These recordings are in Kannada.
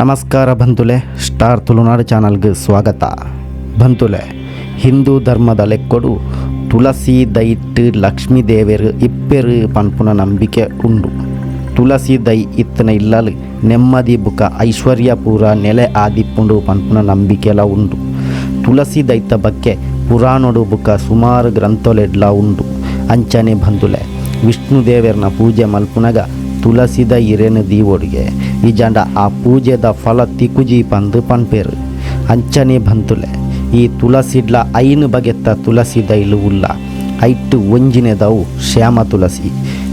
ನಮಸ್ಕಾರ ಬಂತುಲೆ, ಸ್ಟಾರ್ ತುಳುನಾಡು ಚಾನಲ್ಗೆ ಸ್ವಾಗತ. ಬಂತುಲೆ, ಹಿಂದೂ ಧರ್ಮದ ಲೆಕ್ಕೊಡು ತುಳಸಿ ದೈಟ್ ಲಕ್ಷ್ಮೀ ದೇವರು ಇಪ್ಪೆರು ಪನ್ಪುನ ನಂಬಿಕೆ ಉಂಡು ತುಳಸಿ ದೈ ಇತ್ತನ ಇಲ್ಲಲು ನೆಮ್ಮದಿ ಬುಕ ಐಶ್ವರ್ಯ ಪೂರ ನೆಲೆ ಆದಿಪ್ಪುಂಡು ಪನ್ಪುನ ನಂಬಿಕೆಲ ಉಂಡು ತುಳಸಿ ದೈತ ಬಗ್ಗೆ ಪುರಾಣಡು ಬುಕ ಸುಮಾರು ಗ್ರಂಥಲೆಡ್ಲ ಉಂಡು ಅಂಚನೆ ಬಂತುಲೆ, ವಿಷ್ಣು ದೇವರನ ಪೂಜೆ ಮಲ್ಪುನಗ ತುಳಸಿದ ಇರೇನ ದೀವೊಡಿಗೆ, ಈ ಜಂಡ ಆ ಪೂಜೆದ ಫಲ ತಿಕುಜಿ ಪಂದು ಪನ್ಪೇರು. ಅಂಚನೆ ಬಂತುಲೆ, ಈ ತುಳಸಿಡ್ಲ ಐನು ಬಗೆತ್ತ ತುಳಸಿ ದೈಲು ಉಲ್ಲ. ಐಟ್ಟು ಒಂಜಿನೆದವು ಶ್ಯಾಮ ತುಳಸಿ.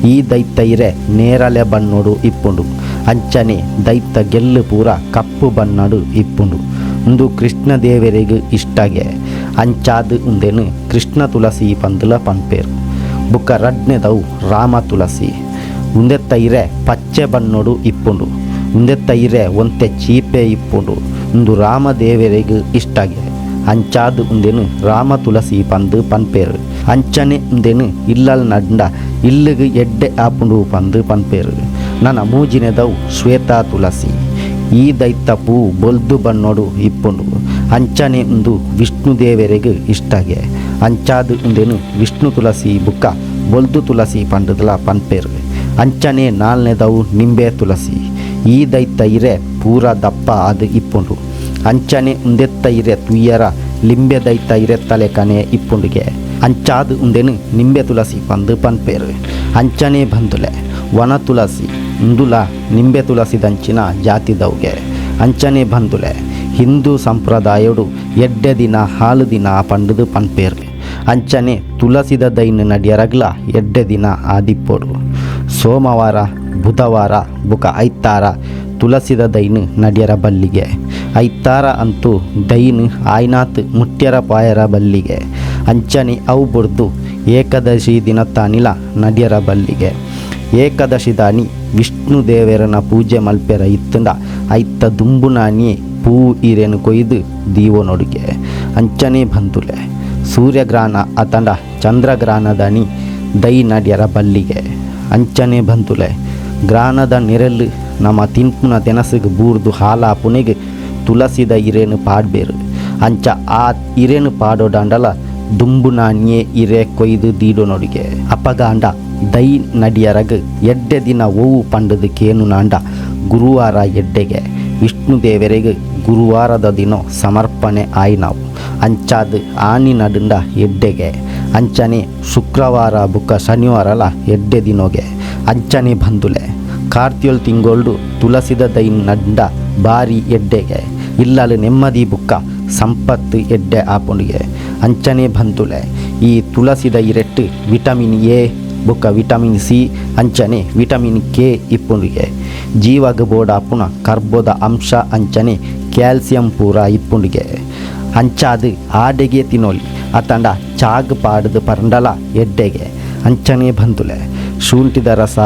ಈ ದೈತ ಇರೆ ನೇರಲೆ ಬಣ್ಣೋಡು ಇಪ್ಪುಂಡು. ಅಂಚನೆ ದೈತ ಗೆಲ್ಲು ಪೂರ ಕಪ್ಪು ಬಣ್ಣಡು ಇಪ್ಪುಂಡು. ಒಂದು ಕೃಷ್ಣ ದೇವರಿಗೆ ಇಷ್ಟಗೆ, ಅಂಚಾದು ಉಂದೆನು ಕೃಷ್ಣ ತುಳಸಿ ಪಂದುಲ ಪನ್ಪೇರು. ಬುಕ್ಕ ರಡ್ನೆದವು ರಾಮ ತುಳಸಿ. ಉಂದೆತ್ತ ತೈರೆ ಪಚ್ಚೆ ಬಣ್ಣೋಡು ಇಪ್ಪುಂಡು. ಉಂದೆತ್ತ ತೈರೆ ಒಂತೆ ಚೀಪೆ ಇಪ್ಪುಂಡು. ಉಂದು ರಾಮ ದೇವರಿಗೆ ಇಷ್ಟಗೆ. ಅಂಚಾದು ಉಂದೇನು ರಾಮ ತುಳಸಿ ಪಂದು ಪನ್ಪೇರು. ಅಂಚನೆ ಉಂದೇನು ಇಲ್ಲಲ್ ನಡ್ಡ ಇಲ್ಲಿಗೆ ಎಡ್ಡೆ ಆಪುಂಡು ಪಂದು ಪನ್ಪೇರು. ನನ್ನ ಮೂಜಿನೆದವು ಶ್ವೇತಾ ತುಳಸಿ ಈ ದೈತ ಪೂ ಬೊಲ್ದು ಬಣ್ಣೋಡು ಇಪ್ಪುಂಡು. ಅಂಚನೆ ಉಂದು ವಿಷ್ಣು ದೇವರಿಗೆ ಇಷ್ಟಗೆ. ಅಂಚಾದು ಉಂದೇನು ವಿಷ್ಣು ತುಳಸಿ ಬುಕ್ಕ ಬೊಲ್ದು ತುಳಸಿ ಪಂಡದಲ ಪನ್ಪೇರು. ಅಂಚನೆ ನಾಲ್ನೇದವು ನಿಂಬೆ ತುಳಸಿ. ಈ ದೈತ ಇರೆ ಪೂರ ದಪ್ಪ ಅದು ಇಪ್ಪುಂಡು. ಅಂಚನೆ ಉಂದೆತ್ತ ಇರೆ ತುಯ್ಯರ, ಲಿಂಬೆ ದೈತ ಇರೆ ತಲೆ ಕನೆ ಇಪ್ಪುಂಡಿಗೆ. ಅಂಚಾದು ಉಂದೆನು ನಿಂಬೆ ತುಳಸಿ ಪಂದು ಪನ್ಪೇರು. ಅಂಚನೆ ಬಂದುಲೆ, ವನ ತುಳಸಿ, ಉಂದುಲ ನಿಂಬೆ ತುಳಸಿ ದಂಚಿನ ಜಾತಿದವ್ಗೆ ಅಂಚನೆ ಬಂದುಲೆ, ಹಿಂದೂ ಸಂಪ್ರದಾಯಡು ಎಡ್ಡೆ ದಿನ ಹಾಲು ದಿನ ಪಂಡದು ಪನ್ಪೇರು ಅಂಚನೆ ತುಳಸಿದ ದೈನ ನಡಿಯರಗ್ಲ ಎಡ್ಡೆ ದಿನ ಆದಿಪ್ಪೋಡು. ಸೋಮವಾರ, ಬುಧವಾರ, ಬುಕ ಐತಾರ ತುಳಸಿದ ದೈನ್ ನಡಿಯರ ಬಲ್ಲಿಗೆ. ಐತಾರ ಅಂತೂ ದೈನ್ ಆಯ್ನಾತ್ ಮುಟ್ಯರ ಪಾಯರ ಬಲ್ಲಿಗೆ. ಅಂಚನಿ ಅವು ಬುಡ್ದು ಏಕದಶಿ ದಿನ ತಾನಿಲ ನಡಿಯರ ಬಲ್ಲಿಗೆ. ಏಕದಶಿ ದಾನಿ ವಿಷ್ಣು ದೇವರನ ಪೂಜೆ ಮಲ್ಪೆರ ಇತ್ತಂದ ಐತ ದುಂಬುನಾನಿ ಪೂ ಇರೇನು ಕೊಯ್ದು ದೀವನೊಡುಗೆ ಅಂಚನೆ ಬಂದುಲೆ, ಸೂರ್ಯಗ್ರಹಣ ಅತಂಡ ಚಂದ್ರಗ್ರಹಣದನಿ ದೈ ನಡಿಯರ ಬಲ್ಲಿಗೆ. ಅಂಚನೆ ಬಂತುಲೆ. ಗ್ರಾನದ ನೆರಲು ನಮ್ಮ ತಿನ್ಪುನ ತೆನಸಿಗೆ ಬೂರ್ದು ಹಾಲ ಪುನೆಗೆ ತುಳಸಿದ ಇರೇನು ಪಾಡ್ಬೇರು. ಅಂಚ ಆ ಇರೇನು ಪಾಡೋಡಂಡಲ ದುಂಬು ನಾಣ್ಯೆ ಇರೆ ಕೊಯ್ದು ದೀಡೋನೊಡಿಗೆ ಅಪಗಾಂಡ, ದೈ ನಡಿಯರಗ ಎಡ್ಡೆ ದಿನ ಓವು ಪಂಡದು ಕೇನು ನಾಂಡ ಗುರುವಾರ ಎಡ್ಡೆಗೆ. ವಿಷ್ಣು ದೇವರಿಗೆ ಗುರುವಾರದ ದಿನ ಸಮರ್ಪಣೆ ಆಯಿ ನಾವು ಅಂಚಾದ ಆನಿ ನಡುಂಡ ಎಡ್ಡೆಗೆ. ಅಂಚನೆ ಶುಕ್ರವಾರ ಬುಕ್ಕ ಶನಿವಾರಲ ಎಡ್ಡೆ ದಿನೋಗೆ. ಅಂಚನೆ ಬಂದುಲೆ. ಕಾರ್ತಿಯೊಳ್ ತಿಂಗೊಳ್ಡು ತುಳಸಿದ ದೈ ನಡ್ಡ ಬಾರಿ ಎಡ್ಡೆಗೆ. ಇಲ್ಲಲು ನೆಮ್ಮದಿ ಬುಕ್ಕ ಸಂಪತ್ತು ಎಡ್ಡೆ ಆಪುಂಡಿಗೆ. ಅಂಚನೆ ಬಂತುಲೆ ಈ ತುಳಸಿದ ಇರೆಟ್ಟು ವಿಟಮಿನ್ ಎ ಬುಕ್ಕ ವಿಟಮಿನ್ ಸಿ, ಅಂಚನೆ ವಿಟಮಿನ್ ಕೆ ಇಪ್ಪುಂಡಿಗೆ. ಜೀವಗ ಬೋಡಾಪುನ ಕರ್ಬೋದ ಅಂಶ ಅಂಚನೆ ಕ್ಯಾಲ್ಸಿಯಂ ಪೂರ ಇಪ್ಪುಂಡಿಗೆ. ಅಂಚಾದು ಆಡೆಗೆ ತಿನ್ನೋಲಿ. ಅತಂಡ ಚಾಗ್ ಪಾಡ್ದು ಪರಂಡಲ ಎಡ್ಡೆಗೆ ಅಂಚನೆ ಬಂದುಲೆ. ಶುಂಠಿದ ರಸ,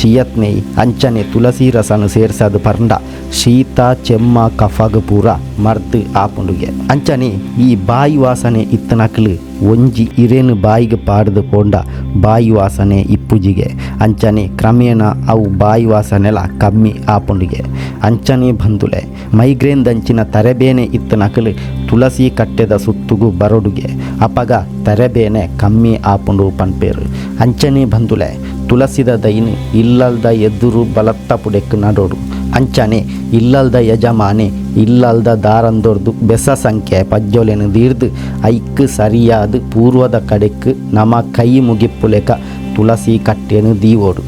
ಚಿಯತ್ನೆ, ಅಂಚನೆ ತುಳಸಿ ರಸನು ಸೇರಿಸದು ಪರಂಡ, ಶೀತ, ಚೆಮ್ಮ, ಕಫಗ ಪೂರ ಮರ್ದು ಆಪುಂಡುಗೆ ಅಂಚನೆ ಈ ಬಾಯಿ ವಾಸನೆ ಇತ್ತನಕಲು ಒಂಜಿ ಇರೇನು ಬಾಯಿಗೆ ಪಾಡ್ದು ಪೋಂಡ ಬಾಯಿ ವಾಸನೆ ಇಪ್ಪುಜಿಗೆ. ಅಂಚನೆ ಕ್ರಮೇಣ ಅವು ಬಾಯಿ ವಾಸನೆಲ ಕಮ್ಮಿ ಆಪುಂಡಿಗೆ. ಅಂಚನೆ ಬಂದುಲೆ ಮೈಗ್ರೇನ್ ದಂಚಿನ ತರೆಬೇನೆ ಇತ್ತನಕಲು ತುಳಸಿ ಕಟ್ಟೆದ ಸುತ್ತುಗು ಬರಡುಗೆ. ಅಪಗ ತರೆಬೇನೆ ಕಮ್ಮಿ ಆಪುಂಡು ಪನ್ಪೇರು. ಅಂಚನೆ ಬಂದುಲೆ, ತುಳಸಿದ ದೈನು ಇಲ್ಲಲ್ದ ಎದುರು ಬಲತ್ತ ಪುಡೆಕ್ ನಡೋಡು. ಅಂಚನೆ ಇಲ್ಲಲ್ದ ಯಜಮಾನೆ ಇಲ್ಲಲ್ದ ದಾರಂದೊರ್ದು ಬೆಸ ಸಂಖ್ಯೆ ಪಜ್ಜೊಲೆನು ದೀರ್ದು ಐಕ್ ಸರಿಯಾದ ಪೂರ್ವದ ಕಡೆಕ್ ನಮ ಕೈ ಮುಗಿಪ್ಪುಲೆಕ ತುಳಸಿ ಕಟ್ಟೆನು ದೀವೋಡು.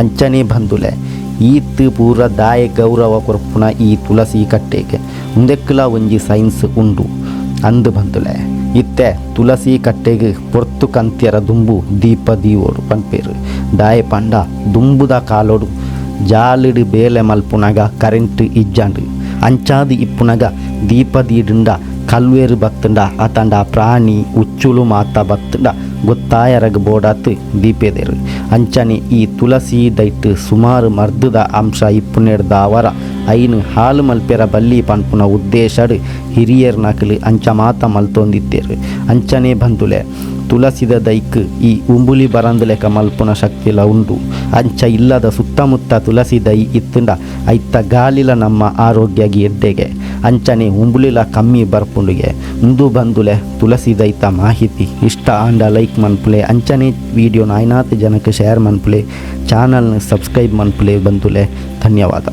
ಅಂಚನೆ ಬಂದುಲೆ, ಈತ್ ಪೂರ ದಾಯ ಗೌರವ ಕೊರ್ಪುನ ಈ ತುಳಸಿ ಕಟ್ಟೆಗೆ. ಮುಂದೆಕ್ಕಲ ಒಂಜಿ ಸೈನ್ಸ್ ಉಂಡು. ಅಂದು ಬಂದುಲೆ, ಇತ್ತೆ ತುಳಸಿ ಕಟ್ಟೆಗೆ ಪೊರ್ತು ಕಂತ್ಯರ ದುಂಬು ದೀಪ ದೀವೋಡು ಪಂಪೇರು ದಾಯ ಪಂಡ ದುಂಬುದ ಕಾಲೋಡು, ಜಾಲಿಡು ಬೇಲೆ ಮಲ್ಪುನಾಗ ಕರೆಂಟ್ ಇಜ್ಜಂಡು. ಅಂಚಾದು ಇಪ್ಪುನಗ ದೀಪ ದೀಡುಂಡ ಕಲ್ವೇರು ಬತ್ತುಂಡ ಅತಂಡ ಪ್ರಾಣಿ ಉಚ್ಚುಲು ಮಾತ ಬತ್ತಂಡ ಗೊತ್ತಾಯರಗ ಬೋಡಾತ್ ದೀಪೆದೆರು. ಅಂಚನೆ ಈ ತುಳಸಿ ದೈಟ್ ಸುಮಾರು ಮರ್ದುದ ಅಂಶ ಇಪ್ಪುನೆಡ್ದ ಅವರ ಐನು ಹಾಲು ಮಲ್ಪೆರ ಬಲ್ಲಿ ಪನ್ಪುನ ಉದ್ದೇಶಡ್ ಹಿರಿಯರ್ ನಕಲು ಅಂಚ ಮಾತ ಮಲ್ತೊಂದಿದ್ದೇರು ಅಂಚನೆ ಬಂದುಲೆ ತುಳಸಿದ ದೈಕ್ ಈ ಉಂಬುಲಿ ಬರಂದು ಲೆಕ್ಕ ಮಲ್ಪುನ ಶಕ್ತಿಲ ಉಂಡು. ಅಂಚ ಇಲ್ಲದ ಸುತ್ತಮುತ್ತ ತುಳಸಿ ದೈ ಇತ್ತಂಡ ಐತ ಗಾಲಿಲ ನಮ್ಮ ಆರೋಗ್ಯಗೆ ಎದ್ದೆಗೆ. ಅಂಚನೆ ಉಂಬುಲಿಲ ಕಮ್ಮಿ ಬರ್ಪುಂಡುಗೆ. ಮುಂದು ಬಂದುಲೆ ತುಳಸಿ ದೈತ ಮಾಹಿತಿ. ಇಷ್ಟ ಆಂಡ ಲೈಕ್ ಮನ್ಪುಲೆ. ಅಂಚನೆ ವಿಡಿಯೋ ಐನಾತ್ ಜನಕ್ಕೆ ಶೇರ್ ಮನ್ಪುಲೆ. ಚಾನಲ್ನ ಸಬ್ಸ್ಕ್ರೈಬ್ ಮನ್ಪುಲೆ ಬಂದುಲೆ. ಧನ್ಯವಾದ.